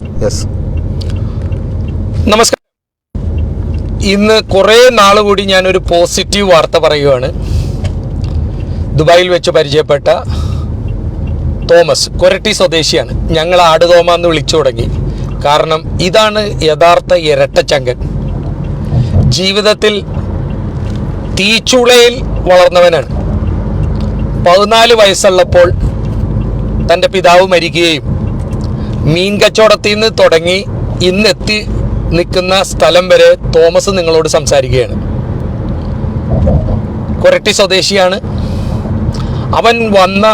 Yes നമസ്കാരം. ഇന്ന് കുറേ നാൾ കൂടി ഞാനൊരു പോസിറ്റീവ് വാർത്ത പറയുകയാണ് ദുബായിൽ വെച്ച് പരിചയപ്പെട്ട തോമസ് കൊരട്ടി സ്വദേശിയാണ്. ഞങ്ങൾ ആടുതോമ എന്ന് വിളിച്ചു തുടങ്ങി. കാരണം ഇതാണ് യഥാർത്ഥ ഇരട്ടച്ചങ്കൻ ജീവിതത്തിൽ തീച്ചുളയിൽ വളർന്നവനാണ്. പതിനാല് വയസ്സുള്ളപ്പോൾ തന്റെ പിതാവ് മരിക്കുകയും മീൻ കച്ചവടത്തിൽ നിന്ന് തുടങ്ങി ഇന്നെത്തി നിൽക്കുന്ന സ്ഥലം വരെ തോമസ് നിങ്ങളോട് സംസാരിക്കുകയാണ്. കൊരട്ടി സ്വദേശിയാണ്. അവൻ വന്ന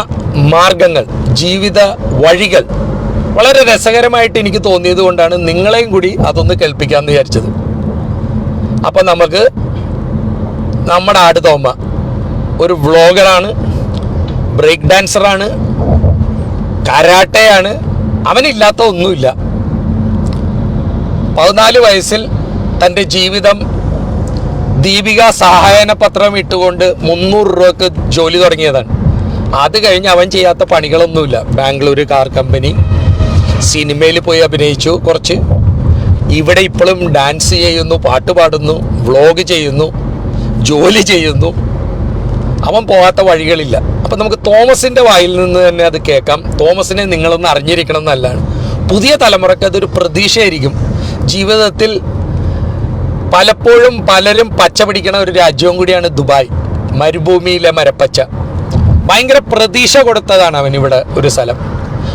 മാർഗങ്ങൾ ജീവിത വഴികൾ വളരെ രസകരമായിട്ട് എനിക്ക് തോന്നിയത് കൊണ്ടാണ് നിങ്ങളെയും കൂടി അതൊന്ന് കേൾപ്പിക്കാമെന്ന് വിചാരിച്ചത്. അപ്പം നമുക്ക് നമ്മുടെ ആട് തോമ ഒരു വ്ളോഗറാണ് ബ്രേക്ക് ഡാൻസറാണ് കരാട്ടയാണ് അവനില്ലാത്ത ഒന്നുമില്ല. പതിനാല് വയസ്സിൽ തന്റെ ജീവിതം ദീപിക സഹായന പത്രം ഇട്ടുകൊണ്ട് മുന്നൂറ് രൂപക്ക് ജോലി തുടങ്ങിയതാണ്. അത് കഴിഞ്ഞ് അവൻ ചെയ്യാത്ത പണികളൊന്നുമില്ല. ബാംഗ്ലൂർ കാർ കമ്പനി സിനിമയിൽ പോയി അഭിനയിച്ചു കുറച്ച്. ഇവിടെ ഇപ്പോഴും ഡാൻസ് ചെയ്യുന്നു പാട്ട് പാടുന്നു വ്ളോഗ് ചെയ്യുന്നു ജോലി ചെയ്യുന്നു. അവൻ പോകാത്ത വഴികളില്ല. അപ്പം നമുക്ക് തോമസിന്റെ വായിൽ നിന്ന് തന്നെ അത് കേൾക്കാം. തോമസിനെ നിങ്ങളൊന്ന് അറിഞ്ഞിരിക്കണം എന്നല്ലാണ് പുതിയ തലമുറയ്ക്ക് അതൊരു പ്രതീക്ഷയായിരിക്കും. ജീവിതത്തിൽ പലപ്പോഴും പലരും പച്ച പിടിക്കണ ഒരു രാജ്യവും കൂടിയാണ് ദുബായ്. മരുഭൂമിയിലെ മരപ്പച്ച. ഭയങ്കര പ്രതീക്ഷ കൊടുത്തതാണ് അവൻ ഇവിടെ ഒരു സ്ഥലം.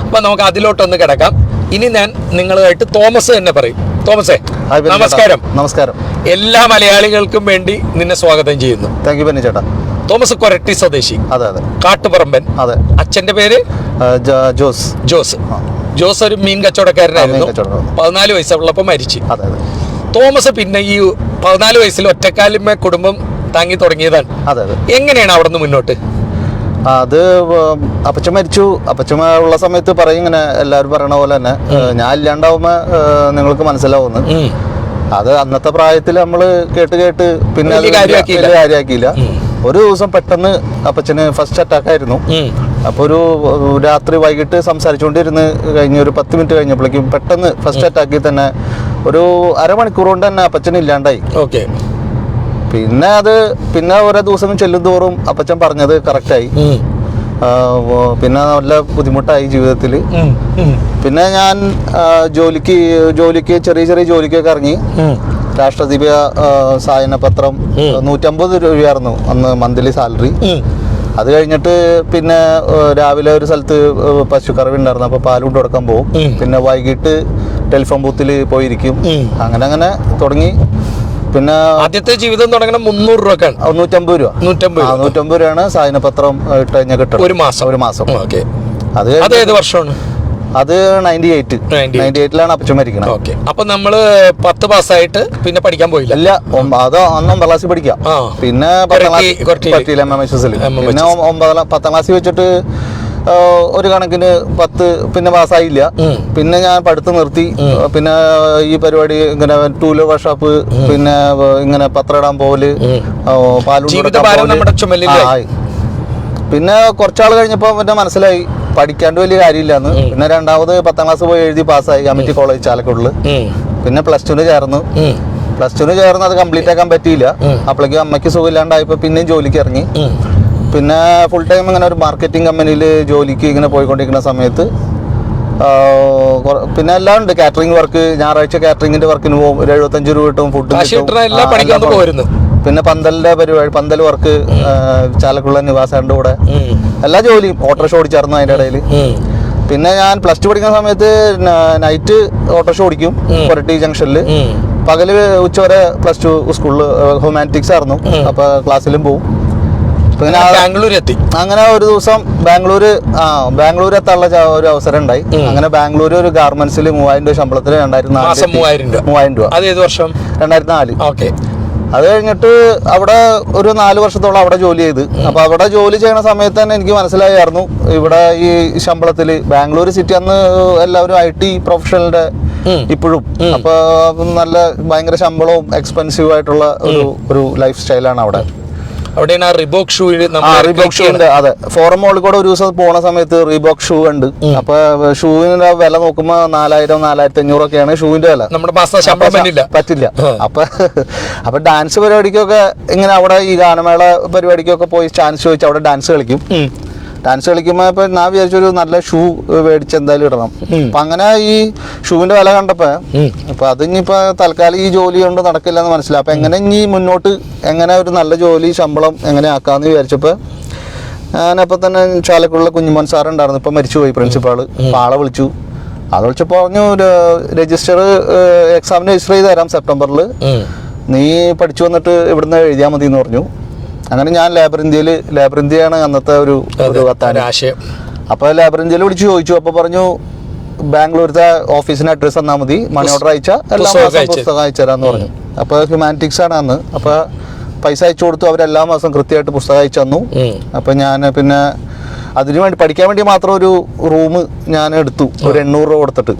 അപ്പം നമുക്ക് അതിലോട്ടൊന്ന് കിടക്കാം. ഇനി ഞാൻ നിങ്ങളുമായിട്ട് തോമസ് തന്നെ പറയും. തോമസേ. നമസ്കാരം. നമസ്കാരം. എല്ലാ മലയാളികൾക്കും വേണ്ടി നിന്നെ സ്വാഗതം ചെയ്യുന്നു. താങ്ക് യു ബെന്നി ചേട്ടാ തോമസ് കൊരട്ടി സ്വദേശി. അതെ അതെ. കാട്ടുപറമ്പൻ. അതെ. അച്ഛന്റെ പേര്? ജോസ്. ജോസ്. ജോസ് ഒരു മീൻ കച്ചവടക്കാരനായിരുന്നു. പതിനാല് വയസ്സുള്ളപ്പോൾ മരിച്ചു. അതെ അതെ. തോമസ് പിന്നെ ഈ പതിനാല് വയസ്സിൽ ഒറ്റക്കാലിമേ കുടുംബം താങ്ങി തുടങ്ങിയതാണ്. അതെ അതെ. എങ്ങനെയാണ് അവിടെ നിന്ന് മുന്നോട്ട്? അത് അപ്പച്ച മരിച്ചു. അപ്പച്ച ഉള്ള സമയത്ത് പറയും ഇങ്ങനെ എല്ലാവരും പറയണ പോലെ തന്നെ ഞാൻ ഇല്ലാണ്ടാവുമ്പോ നിങ്ങൾക്ക് മനസ്സിലാവുന്നു അത് അന്നത്തെ പ്രായത്തിൽ നമ്മൾ കേട്ട് കേട്ട് പിന്നെ കാര്യമാക്കിയില്ല. ഒരു ദിവസം പെട്ടെന്ന് അപ്പച്ചന് ഫസ്റ്റ് അറ്റാക്ക് ആയിരുന്നു. അപ്പൊ അപ്പോൾ ഒരു രാത്രി വൈകിട്ട് സംസാരിച്ചുകൊണ്ടിരുന്ന് കഴിഞ്ഞ ഒരു പത്ത് മിനിറ്റ് കഴിഞ്ഞപ്പോഴേക്കും പെട്ടെന്ന് ഫസ്റ്റ് അറ്റാക്കിൽ തന്നെ ഒരു അരമണിക്കൂർ കൊണ്ട് തന്നെ അപ്പച്ചൻ ഇല്ലാണ്ടായി. ഓക്കെ. പിന്നെ അത് പിന്നെ ഓരോ ദിവസം ചെല്ലും തോറും അപ്പച്ചൻ പറഞ്ഞത് കറക്റ്റായി ആയി. പിന്നെ നല്ല ബുദ്ധിമുട്ടായി ജീവിതത്തിൽ. പിന്നെ ഞാൻ ജോലിക്ക് ജോലിക്ക് ചെറിയ ചെറിയ ജോലിക്കൊക്കെ ഇറങ്ങി. രാഷ്ട്രദീപ സായന പത്രം. നൂറ്റമ്പത് രൂപയായിരുന്നു അന്ന് മന്ത്ലി സാലറി. അത് കഴിഞ്ഞിട്ട് പിന്നെ രാവിലെ ഒരു സ്ഥലത്ത് പശുക്കറവി ഉണ്ടായിരുന്നു. അപ്പോൾ പാൽ കൊണ്ട് കൊടുക്കാൻ പോകും പിന്നെ വൈകിട്ട് ടെലിഫോൺ ബൂത്തിൽ പോയിരിക്കും. അങ്ങനെ അങ്ങനെ തുടങ്ങി. പിന്നെ ആദ്യത്തെ ജീവിതം തുടങ്ങണം മുന്നൂറ് രൂപ നൂറ്റമ്പത് രൂപ. നൂറ്റമ്പത് നൂറ്റമ്പത് രൂപയാണ് സായനപത്രം ഇട്ട് കഴിഞ്ഞാൽ കിട്ടും ഒരു മാസം. ഒരു മാസം. ഓക്കെ. അത് ഏത് വർഷമാണ്? അത് നയന്റി എയ്റ്റ് 98. നയന്റി എയ്റ്റിലാണ് അപ്പച്ചൻ മരിക്കണത്. ഓക്കെ അപ്പൊ നമ്മൾ പത്ത് പാസ്സായിട്ട് പിന്നെ പഠിക്കാൻ പോയില്ല. ഇല്ല അത് അന്ന് ഒമ്പതാം ക്ലാസ്സിൽ പഠിക്കാം. പിന്നെ പത്താം കൊരട്ടി- ക്ലാസ് കൊരട്ടിയിൽ. പറ്റിയില്ല എം എം എച്ച് എസിൽ പിന്നെ ഒമ്പതാം പത്താം ക്ലാസ്സിൽ വെച്ചിട്ട് ഒരു കണക്കിന് പത്ത് പിന്നെ പാസ്സായില്ല. പിന്നെ ഞാൻ പഠിത്തം നിർത്തി. പിന്നെ ഈ പരിപാടി ഇങ്ങനെ ടൂലർ വർക്ക്ഷോപ്പ് പിന്നെ ഇങ്ങനെ പത്രം ഇടാൻ പോവൽ. ആ, പാലും ജീവിതഭാരം നമ്മുടെ ചുമലിലായി. പിന്നെ കുറച്ചാൾ കഴിഞ്ഞപ്പോൾ പിന്നെ മനസ്സിലായി പഠിക്കാണ്ട് വലിയ കാര്യമില്ലാന്ന്. പിന്നെ രണ്ടാമത് പത്താം ക്ലാസ് പോയി എഴുതി പാസ്സായി കമ്മിറ്റി കോളേജ് ചാലക്കുടിൽ. പിന്നെ പ്ലസ് ടുന് ചേർന്നു. പ്ലസ് ടുന് ചേർന്ന് അത് കംപ്ലീറ്റ് ആക്കാൻ പറ്റിയില്ല. അപ്പോഴേക്കും അമ്മയ്ക്ക് സുഖമില്ലാണ്ടായപ്പോൾ പിന്നെയും ജോലിക്ക് ഇറങ്ങി. പിന്നെ ഫുൾ ടൈം ഇങ്ങനെ ഒരു മാർക്കറ്റിംഗ് കമ്പനിയിൽ ജോലിക്ക് ഇങ്ങനെ പോയിക്കൊണ്ടിരിക്കുന്ന സമയത്ത് പിന്നെ എല്ലാം ഉണ്ട്. കാറ്ററിംഗ് വർക്ക് ഞായറാഴ്ച കാറ്ററിംഗിന്റെ വർക്കിന് പോകും. ഒരു എഴുപത്തഞ്ച് രൂപ കിട്ടും ഫുഡ് എല്ലാ. പിന്നെ പന്തലിന്റെ പരിപാടി പന്തൽ വർക്ക് ചാലക്കുള്ള നിവാസാറിന്റെ കൂടെ. എല്ലാ ജോലിയും ഓട്ടോറിക്ഷ ഓടിച്ചായിരുന്നു അതിന്റെ ഇടയിൽ. പിന്നെ ഞാൻ പ്ലസ് ടു പഠിക്കുന്ന സമയത്ത് നൈറ്റ് ഓട്ടോറിക്ഷ ഓടിക്കും പുരട്ടി കൊരട്ടി ജംഗ്ഷനിൽ. പകൽ ഉച്ചവരെ പ്ലസ് ടു സ്കൂളിൽ ഹ്യൂമാനിറ്റിക്സ് ആയിരുന്നു. അപ്പൊ ക്ലാസ്സിലും പോകും പിന്നെ ബാംഗ്ലൂർ എത്തി അങ്ങനെ ഒരു ദിവസം ബാംഗ്ലൂര് ആ ബാംഗ്ലൂർ എത്താനുള്ള ഒരു അവസരം ഉണ്ടായി. അങ്ങനെ ബാംഗ്ലൂർ ഒരു ഗാർമെന്റ്സിൽ മൂവായിരം രൂപ ശമ്പളത്തിൽ രണ്ടായിരത്തി നാല്. മൂവായിരം രൂപ. മൂവായിരം രൂപ. അത് ഏത് വർഷം? രണ്ടായിരത്തി നാല്. ഓക്കെ. അത് കഴിഞ്ഞിട്ട് അവിടെ ഒരു നാല് വർഷത്തോളം അവിടെ ജോലി ചെയ്ത്. അപ്പൊ അവിടെ ജോലി ചെയ്യണ സമയത്ത് തന്നെ എനിക്ക് മനസ്സിലായിരുന്നു. ഇവിടെ ഈ ശമ്പളത്തിൽ ബാംഗ്ലൂർ സിറ്റി അന്ന് എല്ലാവരും ഐ ടി പ്രൊഫഷണലിന്റെ. ഇപ്പോഴും. ഉം. അപ്പൊ നല്ല ഭയങ്കര ശമ്പളവും എക്സ്പെൻസീവ് ആയിട്ടുള്ള ഒരു ഒരു ലൈഫ് സ്റ്റൈലാണ് അവിടെ. അവിടെയാണ് ആ റിബോക് ഷൂ റിബോക് ഷൂ ഉണ്ട്. അതെ. ഫോറം മോളിൽ കൂടെ ഒരു ദിവസം പോണ സമയത്ത് റീബോക്ക് ഷൂ ഉണ്ട്. അപ്പൊ ഷൂവിന്റെ വില നോക്കുമ്പോ നാലായിരം നാലായിരത്തി അഞ്ഞൂറൊക്കെയാണ് ഷൂവിന്റെ വില. നമ്മുടെ പറ്റില്ല. അപ്പൊ അപ്പൊ ഡാൻസ് പരിപാടിക്കൊക്കെ ഇങ്ങനെ അവിടെ ഈ ഗാനമേള പരിപാടിക്കൊക്കെ പോയി ചാൻസ് ചോദിച്ച് അവിടെ ഡാൻസ് കളിക്കും. ഡാൻസ് കളിക്കുമ്പോ ഇപ്പൊ ഞാൻ വിചാരിച്ചൊരു നല്ല ഷൂ മേടിച്ച് എന്തായാലും ഇടണം. അപ്പൊ അങ്ങനെ ഈ ഷൂവിന്റെ വില കണ്ടപ്പോ അപ്പൊ അത് ഇനിയിപ്പോ തൽക്കാലം ഈ ജോലി കൊണ്ട് നടക്കില്ല എന്ന് മനസ്സിലായി. അപ്പൊ എങ്ങനെ ഇനി മുന്നോട്ട് എങ്ങനെ ഒരു നല്ല ജോലി ശമ്പളം എങ്ങനെ ആക്കാന്ന് വിചാരിച്ചപ്പോ ഞാനപ്പൊ തന്നെ ചാലക്കുള്ള കുഞ്ഞുമോൻ സാർ ഉണ്ടായിരുന്നു. ഇപ്പൊ മരിച്ചുപോയി പ്രിൻസിപ്പാൾ ആളെ വിളിച്ചു. ആളെ വിളിച്ചപ്പോ പറഞ്ഞു രജിസ്റ്റർ എക്സാമിന് രജിസ്റ്റർ ചെയ്ത് തരാം സെപ്റ്റംബറിൽ നീ പഠിച്ചു വന്നിട്ട് ഇവിടുന്ന് എഴുതിയാൽ മതി എന്ന് പറഞ്ഞു. അങ്ങനെ ഞാൻ ലേബർ ഇന്ത്യയിൽ ലേബർ ഇന്ത്യയാണ് അന്നത്തെ ഒരു ഒരു ആശയം. അപ്പൊ ലേബർ ഇന്ത്യയിൽ വിളിച്ച് ചോദിച്ചു അപ്പൊ പറഞ്ഞു ബാംഗ്ലൂരത്തെ ഓഫീസിന് അഡ്രസ് തന്നാൽ മതി മണി ഓർഡർ അയച്ചാൽ എല്ലാ പുസ്തകം മാസം പുസ്തകം അയച്ചു തരാന്ന് പറഞ്ഞു. അപ്പൊ ഹ്യൂമാനിറ്റിക്സ് ആണ് അന്ന്. അപ്പൊ പൈസ അയച്ചു കൊടുത്തു അവരെല്ലാ മാസം കൃത്യമായിട്ട് പുസ്തകം അയച്ചു തന്നു. ഉം. അപ്പൊ ഞാൻ പിന്നെ അതിനു വേണ്ടി പഠിക്കാൻ വേണ്ടി മാത്രം ഒരു റൂം ഞാൻ എടുത്തു. ഒരു എണ്ണൂറ് രൂപ കൊടുത്തിട്ട്.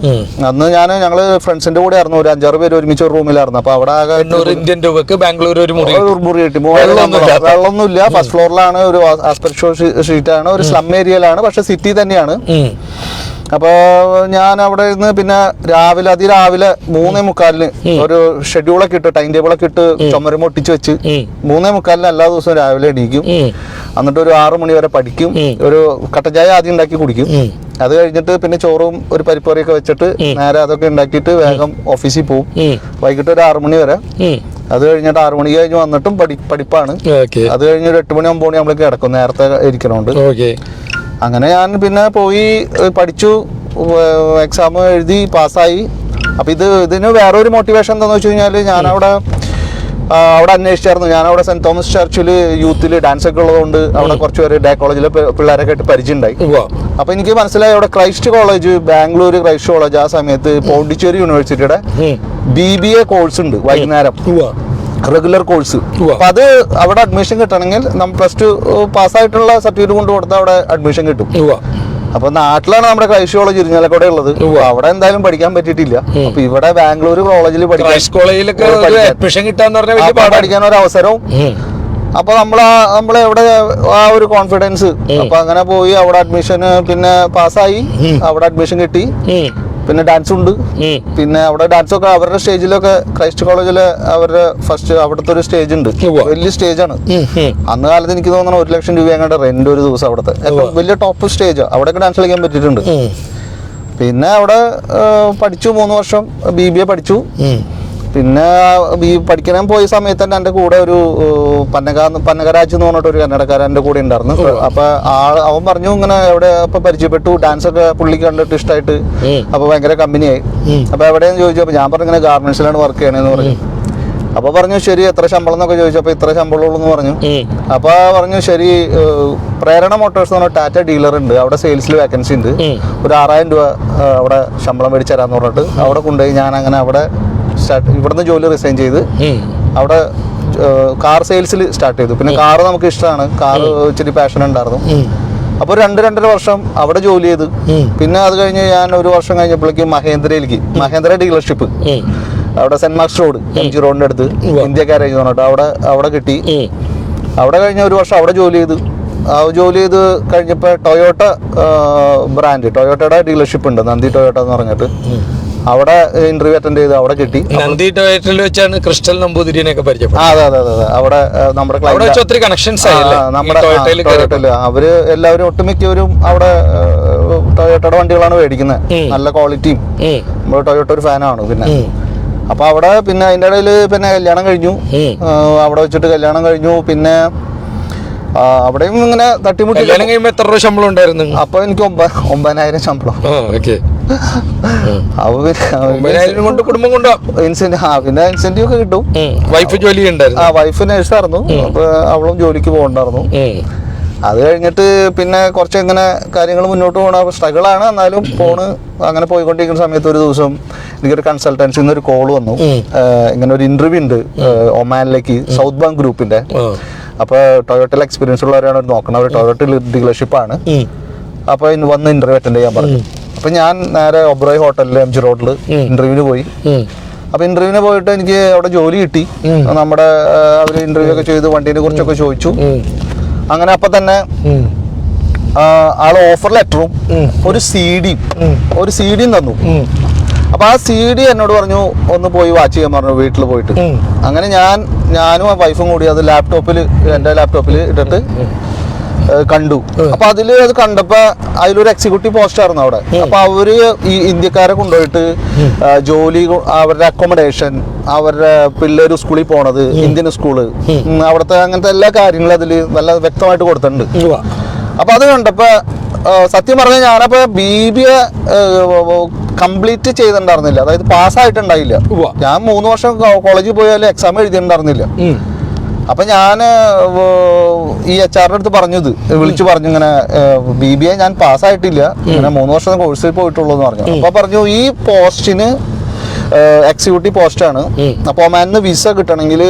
അന്ന് ഞാൻ ഞങ്ങൾ ഫ്രണ്ട്സിന്റെ കൂടെ ആയിരുന്നു. ഒരു അഞ്ചാറ് പേര് ഒരുമിച്ച് ഒരു റൂമിലായിരുന്നു. അപ്പൊ അവിടെ ഇന്ത്യൻ രൂപക്ക് ബാംഗ്ലൂർ ഒരു മുറി കിട്ടി. വെള്ളമൊന്നുമില്ല. ഫസ്റ്റ് ഫ്ലോറിലാണ് ഒരു ആസ്പെക്ട് ഷീറ്റ് ആണ്. ഒരു സ്ലം ഏരിയയിലാണ് പക്ഷെ സിറ്റി തന്നെയാണ്. ഉം. അപ്പൊ ഞാൻ അവിടെ നിന്ന് പിന്നെ രാവിലെ അതിരാവിലെ മൂന്നേ മുക്കാലിന് ഒരു ഷെഡ്യൂളൊക്കെ ഇട്ട് ടൈം ടേബിളൊക്കെ ഇട്ട് ചുമരും ഒട്ടിച്ച് വെച്ച്. മൂന്നേ മുക്കാലിന് എല്ലാ ദിവസവും രാവിലെ എണീക്കും. എന്നിട്ട് ഒരു ആറു മണി വരെ പഠിക്കും. ഒരു കട്ടചായ ആദ്യം ഉണ്ടാക്കി കുടിക്കും. അത് കഴിഞ്ഞിട്ട് പിന്നെ ചോറും ഒരു പരിപ്പറിയൊക്കെ വെച്ചിട്ട് നേരെ അതൊക്കെ ഉണ്ടാക്കിയിട്ട് വേഗം ഓഫീസിൽ പോകും വൈകിട്ട് ഒരു ആറു മണി വരെ. അത് കഴിഞ്ഞിട്ട് ആറു മണി കഴിഞ്ഞ് വന്നിട്ടും പഠി പഠിപ്പാണ്. അത് കഴിഞ്ഞ് ഒരു എട്ട് മണി ഒമ്പത് മണി നമ്മളൊക്കെ കിടക്കും. നേരത്തെ ഇരിക്കണോണ്ട്. അങ്ങനെ ഞാൻ പിന്നെ പോയി പഠിച്ചു എക്സാം എഴുതി പാസ്സായി. അപ്പൊ ഇത് ഇതിന് വേറൊരു മോട്ടിവേഷൻ എന്താന്ന് വെച്ച് കഴിഞ്ഞാൽ ഞാനവിടെ അവിടെ അന്വേഷിച്ചായിരുന്നു. ഞാൻ അവിടെ സെന്റ് തോമസ് ചർച്ചിൽ യൂത്തിൽ ഡാൻസ് ഒക്കെ ഉള്ളതുകൊണ്ട് അവിടെ കുറച്ച് പേര് ഡേ കോളേജിലെ പിള്ളേരൊക്കെ ആയിട്ട് പരിചയമുണ്ടായി. ഉണ്ടായി അപ്പൊ എനിക്ക് മനസ്സിലായി അവിടെ Christ College Bangalore Christ College ആ സമയത്ത് പോണ്ടിച്ചേരി യൂണിവേഴ്സിറ്റിയുടെ. ബി ബി എ കോഴ്സ് ഉണ്ട് വൈകുന്നേരം. Regular course. അപ്പൊ അത് അവിടെ അഡ്മിഷൻ കിട്ടണമെങ്കിൽ നമ്മൾ പ്ലസ് ടു പാസ്സായിട്ടുള്ള സർട്ടിഫിക്കറ്റ് കൊണ്ട് കൊടുത്താൽ അവിടെ അഡ്മിഷൻ കിട്ടും. അപ്പൊ നാട്ടിലാണ് നമ്മുടെ ക്രൈസ്റ്റ് കോളേജ് ഇരിഞ്ഞാലക്കൂടെ ഉള്ളത് അവിടെ എന്തായാലും പഠിക്കാൻ പറ്റിയിട്ടില്ല. അപ്പൊ ഇവിടെ ബാംഗ്ലൂർ കോളേജിൽ പഠിക്കാൻ പഠിക്കാൻ. ഒരു അവസരവും. അപ്പൊ നമ്മൾ നമ്മളെ എവിടെ ആ ഒരു കോൺഫിഡൻസ് അപ്പൊ അങ്ങനെ പോയി അവിടെ അഡ്മിഷൻ പിന്നെ പാസ്സായി അവിടെ അഡ്മിഷൻ കിട്ടി. പിന്നെ ഡാൻസ് ഉണ്ട്. പിന്നെ അവിടെ ഡാൻസ് ഒക്കെ അവരുടെ സ്റ്റേജിലൊക്കെ ക്രൈസ്റ്റ് കോളേജിലെ അവരുടെ ഫസ്റ്റ് അവിടുത്തെ ഒരു സ്റ്റേജ് ഉണ്ട്. വലിയ സ്റ്റേജ്. ഉം. അന്ന് കാലത്ത് എനിക്ക് തോന്നുന്നു ഒരു ലക്ഷം രൂപ അങ്ങോട്ട് റെന്റ് ഒരു ദിവസം അവിടുത്തെ. വലിയ ടോപ്പ് സ്റ്റേജ് അവിടെ ഡാൻസ് കളിക്കാൻ പറ്റിയിട്ടുണ്ട്. പിന്നെ അവിടെ പഠിച്ചു മൂന്ന് വർഷം. ബി ബി എ പഠിച്ചു. പിന്നെ ഈ പഠിക്കാൻ പോയ സമയത്ത് തന്നെ എന്റെ കൂടെ ഒരു പന്നക പന്നകരാജ് എന്ന് പറഞ്ഞിട്ട് ഒരു കന്നഡക്കാരൻ എന്റെ കൂടെ ഉണ്ടായിരുന്നു. അപ്പൊ ആൾ അവൻ പറഞ്ഞു ഇങ്ങനെ എവിടെ ഇപ്പൊ പരിചയപ്പെട്ടു ഡാൻസ് ഒക്കെ പുള്ളിക്ക് കണ്ടിട്ട് ഇഷ്ടമായിട്ട്. അപ്പൊ ഭയങ്കര കമ്പനിയായി. അപ്പൊ എവിടെയെന്ന് ചോദിച്ചു അപ്പൊ ഞാൻ പറഞ്ഞു ഇങ്ങനെ ഗാർമെന്റ്സിലാണ് വർക്ക് ചെയ്യണേന്ന് പറഞ്ഞു. അപ്പൊ പറഞ്ഞു ശരി എത്ര ശമ്പളം എന്നൊക്കെ ചോദിച്ചപ്പോ ഇത്ര ശമ്പളമുള്ളൂ എന്ന് പറഞ്ഞു. അപ്പൊ പറഞ്ഞു ശരി പ്രേരണ മോട്ടോഴ്സ് എന്ന് പറഞ്ഞ ടാറ്റ ഡീലർ ഉണ്ട് അവിടെ സെയിൽസിൽ വേക്കൻസി ഉണ്ട്. ഒരു ആറായിരം രൂപ അവിടെ ശമ്പളം മേടിച്ച് തരാന്ന് പറഞ്ഞിട്ട് അവിടെ കൊണ്ടുപോയി ഞാൻ അങ്ങനെ അവിടെ സ്റ്റാർട്ട് ഇവിടുന്ന് ജോലി റിസൈൻ ചെയ്ത് അവിടെ കാർ സെയിൽസിൽ സ്റ്റാർട്ട് ചെയ്തു. പിന്നെ കാറ് നമുക്ക് ഇഷ്ടമാണ്. കാർ ഇച്ചിരി പാഷൻ ഉണ്ടായിരുന്നു. അപ്പൊ അപ്പോൾ രണ്ട് രണ്ടര വർഷം അവിടെ ജോലി ചെയ്തു. പിന്നെ അത് കഴിഞ്ഞ് ഞാൻ ഒരു വർഷം കഴിഞ്ഞപ്പോഴേക്കും മഹേന്ദ്രയിലേക്ക് മഹേന്ദ്ര ഡീലർഷിപ്പ്. അവിടെ Saint Mark's road M G റോഡിന്റെ അടുത്ത് ഉവ്വ. ഇന്ത്യ കാരേജ് പറഞ്ഞിട്ട് അവിടെ അവിടെ കിട്ടി. അവിടെ കഴിഞ്ഞ ഒരു വർഷം അവിടെ ജോലി ചെയ്തു. ആ ജോലി ചെയ്ത് കഴിഞ്ഞപ്പോൾ ടൊയോട്ട ബ്രാൻഡ് ടൊയോട്ടയുടെ ഡീലർഷിപ്പ് ഉണ്ട് നന്ദി ടൊയോട്ട എന്ന് പറഞ്ഞിട്ട്. അവിടെ ഇന്റർവ്യൂ അറ്റൻഡ് ചെയ്ത് അവിടെ കിട്ടി. നന്ദി ടോയറ്റിൽ വെച്ചാണ് ക്രിസ്റ്റൽ നമ്പൂതിരിനെ ഒക്കെ അതെ അതെ അതെ അവിടെ നമ്മുടെ ഒത്തിരി കണക്ഷൻസ് നമ്മുടെ അവർ എല്ലാവരും ഒട്ടുമിക്കവരും അവിടെ ടൊയോട്ടയുടെ വണ്ടികളാണ് മേടിക്കുന്നത്. നല്ല ക്വാളിറ്റിയും. നമ്മൾ ടൊയോട്ട ഒരു ഫാനാണ് പിന്നെ. അപ്പൊ അവിടെ പിന്നെ അതിന്റെ ഇടയിൽ പിന്നെ കല്യാണം കഴിഞ്ഞു. അവിടെ വെച്ചിട്ട് കല്യാണം കഴിഞ്ഞു. പിന്നെ അവിടെയും ഇങ്ങനെ തട്ടിമുട്ടി കല്യാണം എത്ര രൂപ ശമ്പളം ഉണ്ടായിരുന്നു? അപ്പൊ എനിക്ക് ഒമ്പ ഒമ്പതിനായിരം ശമ്പളം. അപ്പൊ ഒമ്പതിനായിരം കൊണ്ട് കുടുംബം കൊണ്ടോ ഇൻസെന്റീവ് ആ പിന്നെ ഇൻസെന്റീവ് ഒക്കെ കിട്ടും. വൈഫ് ജോലി ആ വൈഫ് നേഴ്സായിരുന്നു അപ്പൊ അവളും ജോലിക്ക് പോകണ്ടായിരുന്നു. അത് കഴിഞ്ഞിട്ട് പിന്നെ കുറച്ച് ഇങ്ങനെ കാര്യങ്ങൾ മുന്നോട്ട് പോകണം. സ്ട്രഗിൾ ആണ്. എന്നാലും ഫോണ് അങ്ങനെ പോയിക്കൊണ്ടിരിക്കുന്ന സമയത്ത് ഒരു ദിവസം എനിക്കൊരു കൺസൾട്ടൻസിൽ നിന്ന് ഒരു കോൾ വന്നു. ഇങ്ങനെ ഒരു ഇന്റർവ്യൂ ഉണ്ട്. ഒമാനിലേക്ക് സൗത്ത് ബാങ്ക് ഗ്രൂപ്പിന്റെ. അപ്പൊ ടൊയോട്ടയിൽ എക്സ്പീരിയൻസ് ഉള്ളവരാണ് നോക്കുന്നത് അവർ ടൊയോട്ട ഡീലർഷിപ്പ് ആണ്. അപ്പൊ ഇന്ന് വന്ന് ഇന്റർവ്യൂ അറ്റൻഡ് ചെയ്യാൻ പറഞ്ഞു. അപ്പൊ ഞാൻ നേരെ ഒബ്രോയ് ഹോട്ടലിൽ എം ജി റോഡിൽ. ഇന്റർവ്യൂവിന് പോയി. അപ്പൊ ഇന്റർവ്യൂവിന് പോയിട്ട് എനിക്ക് അവിടെ ജോലി കിട്ടി. നമ്മുടെ അവർ ഇന്റർവ്യൂ ഒക്കെ ചെയ്ത് വണ്ടീനെ കുറിച്ചൊക്കെ ചോദിച്ചു. അങ്ങനെ അപ്പൊ തന്നെ. ആൾ ഓഫർ ലെറ്ററും ഒരു സി ഡിയും ഒരു സി ഡിയും തന്നു. അപ്പൊ ആ സി ഡി എന്നോട് പറഞ്ഞു ഒന്ന് പോയി വാച്ച് ചെയ്യാൻ പറഞ്ഞു വീട്ടിൽ പോയിട്ട്. അങ്ങനെ ഞാൻ ഞാനും ആ വൈഫും കൂടി അത് ലാപ്ടോപ്പിൽ എന്റെ ലാപ്ടോപ്പിൽ ഇട്ടിട്ട് കണ്ടു. അപ്പൊ അതിൽ അത് കണ്ടപ്പോ അതിലൊരു എക്സിക്യൂട്ടീവ് പോസ്റ്റ് ആയിരുന്നു അവിടെ. അപ്പൊ അവർ ഈ ഇന്ത്യക്കാരെ കൊണ്ടുപോയിട്ട് ജോലി അവരുടെ അക്കോമഡേഷൻ അവരുടെ പിള്ളേര് സ്കൂളിൽ പോണത് ഇന്ത്യൻ സ്കൂൾ അവിടുത്തെ അങ്ങനത്തെ എല്ലാ കാര്യങ്ങളും അതിൽ നല്ല വ്യക്തമായിട്ട് കൊടുത്തിട്ടുണ്ട്. ഉവ്വ. അപ്പൊ അത് കണ്ടപ്പോ സത്യം പറഞ്ഞാൽ ഞാനപ്പോ ബി ബി എ കംപ്ലീറ്റ് ചെയ്തിട്ടുണ്ടായിരുന്നില്ല. അതായത് പാസ്സായിട്ടുണ്ടായില്ല. ഞാൻ മൂന്ന് വർഷം കോളേജിൽ പോയാലും എക്സാം എഴുതിയിട്ടുണ്ടായിരുന്നില്ല. അപ്പൊ ഞാൻ ഈ എച്ച് ആറിന്റെ അടുത്ത് പറഞ്ഞത് വിളിച്ചു പറഞ്ഞു ഇങ്ങനെ ബി ബി എ ഞാൻ പാസ്സായിട്ടില്ല. ഇങ്ങനെ മൂന്ന് വർഷം കോഴ്സിൽ പോയിട്ടുള്ളൂ എന്ന് പറഞ്ഞു. അപ്പൊ പറഞ്ഞു ഈ പോസ്റ്റിന് എക്സിക്യൂട്ടീവ് പോസ്റ്റാണ് ആണ്. അപ്പോൾ ഒമാനിന്ന് വിസ കിട്ടണമെങ്കിൽ